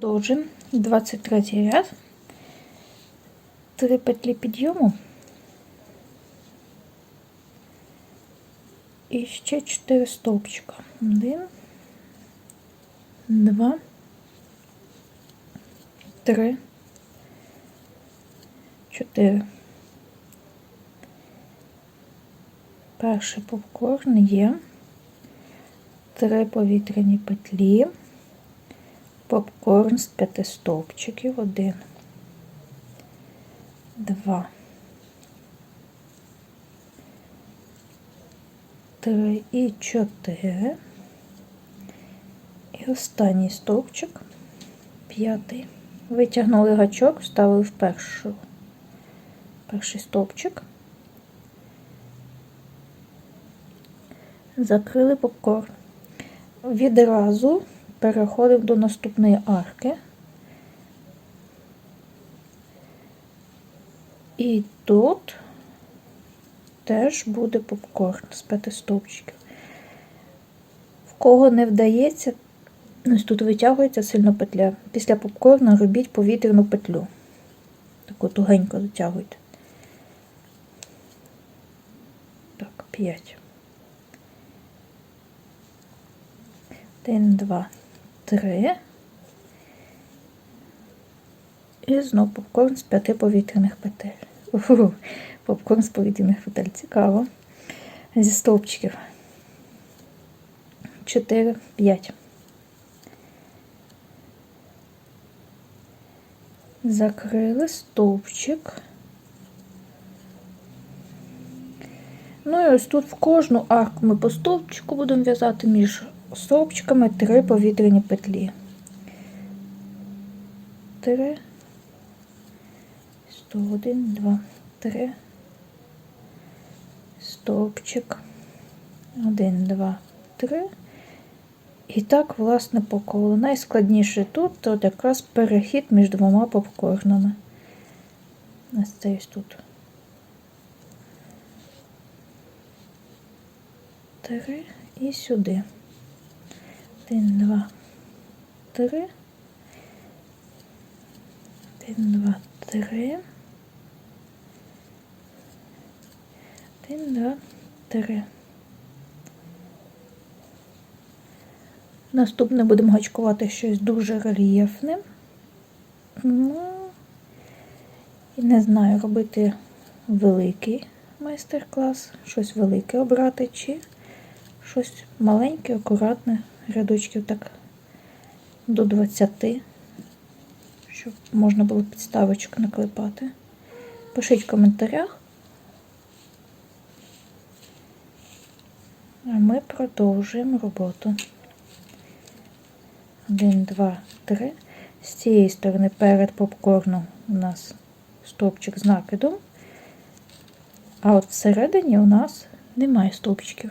Продовжуємо 23 ряд, 3 петлі підйому і ще 4 стовпчика. 1, 2, 3, 4. Перший попкорн є 3 повітряні петлі попкорн з п'яти стовпчиків. Один, два, три і чотири. І останній стовпчик, п'ятий. Витягнули гачок, вставили в першу, перший стовпчик. Закрили попкорн. Відразу переходимо до наступної арки. І тут теж буде попкорн з п'яти стовпчиків. В кого не вдається, ось тут витягується сильно петля. Після попкорна робіть повітряну петлю. Таку тугенько затягуйте. Так, 5. Один, два, три. І знов попкорн з п'яти повітряних петель. Угу, попкорн з повітряних петель. Цікаво. Зі стовпчиків. 4, 5. Закрили стовпчик. Ну і ось тут в кожну арку ми по стовпчику будемо в'язати між стовпчиками три повітряні петлі. Три, 101, 2, 3, стовпчик, 1, 2, 3. І так, власне, по колу. Найскладніше тут то якраз перехід між двома попкорнами. Ось це ось тут. Три і сюди. Один, два, три. Один, два, три. Один, два, три. Наступне будемо гачкувати щось дуже рельєфне. Ну, і не знаю, робити великий майстер-клас, щось велике обрати, чи щось маленьке, акуратне, рядочків так до 20, щоб можна було підставочок наклепати. Пишіть в коментарях. А ми продовжуємо роботу. 1, 2, 3. З цієї сторони перед попкорном у нас стовпчик з накидом, а от всередині у нас немає стовпчиків.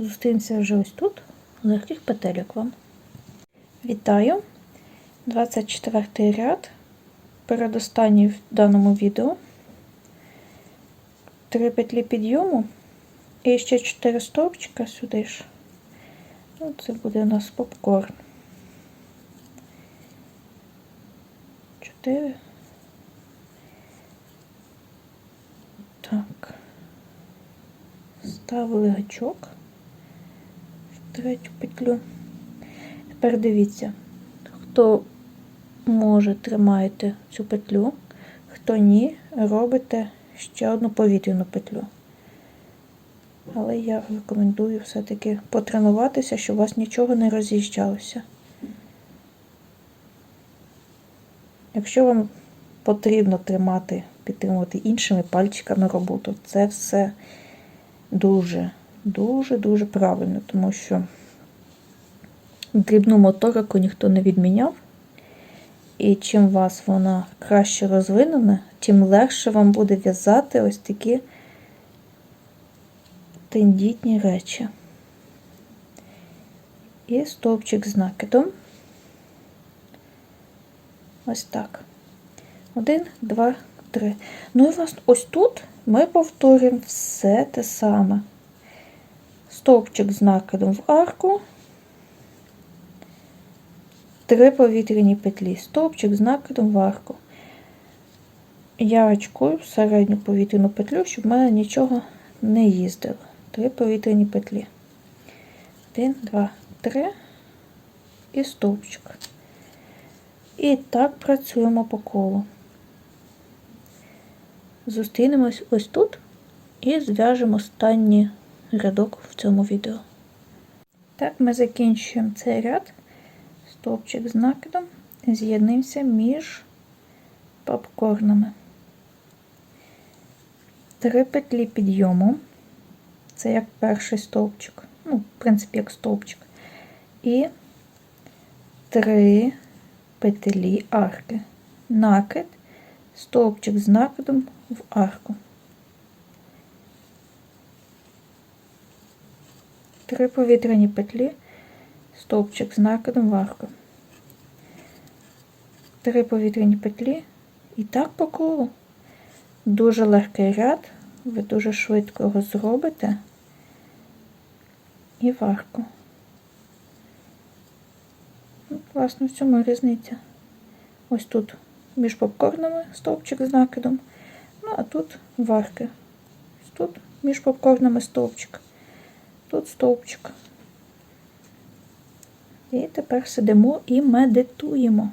Зустрінемося вже ось тут, легких петельок вам. Вітаю! 24 ряд, передостанній в даному відео. Три петлі підйому і ще 4 стовпчика сюди ж. Ну, це буде у нас попкорн. 4. Так. Ставили гачок третю петлю. Тепер дивіться, хто може, тримаєте цю петлю, хто ні, робите ще одну повітряну петлю. Але я рекомендую все-таки потренуватися, щоб у вас нічого не роз'їжджалося. Якщо вам потрібно тримати, підтримувати іншими пальчиками роботу, це все дуже, дуже-дуже правильно, тому що дрібну моторику ніхто не відміняв. І чим у вас вона краще розвинена, тим легше вам буде в'язати ось такі тендітні речі. І стовпчик з накидом. Ось так. Один, два, три. Ну і власне, ось тут ми повторюємо все те саме. Стовпчик з накидом в арку, Три повітряні петлі. Стовпчик з накидом в арку. Я очкую середню повітряну петлю, щоб в мене нічого не їздило. Три повітряні петлі. Один, два, три і стовпчик. І так працюємо по колу. Зустрінемось ось тут і зв'яжемо останній рядок в цьому відео. Так, ми закінчуємо цей ряд. Стовпчик з накидом з'єднуємося між попкорнами. Три петлі підйому. Це як перший стовпчик. Ну, в принципі, як стовпчик. І три петлі арки. Накид, стовпчик з накидом в арку. Три повітряні петлі, стовпчик з накидом в. Три повітряні петлі і так по колу. Дуже легкий ряд, ви дуже швидко його зробите і в арку. Ну, Власне, в цьому різниця. Ось тут між попкорнами стовпчик з накидом, ну а тут варки. Тут між попкорнами стовпчик. Тут стовпчик. І тепер сидимо і медитуємо.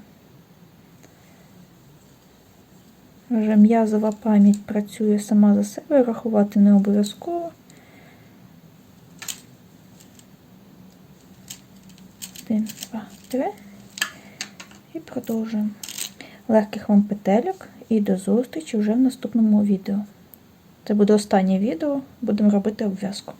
Вже м'язова пам'ять працює сама за себе, рахувати не обов'язково. Один, два, три. І продовжуємо. Легких вам петельок і до зустрічі вже в наступному відео. Це буде останнє відео, будемо робити обв'язку.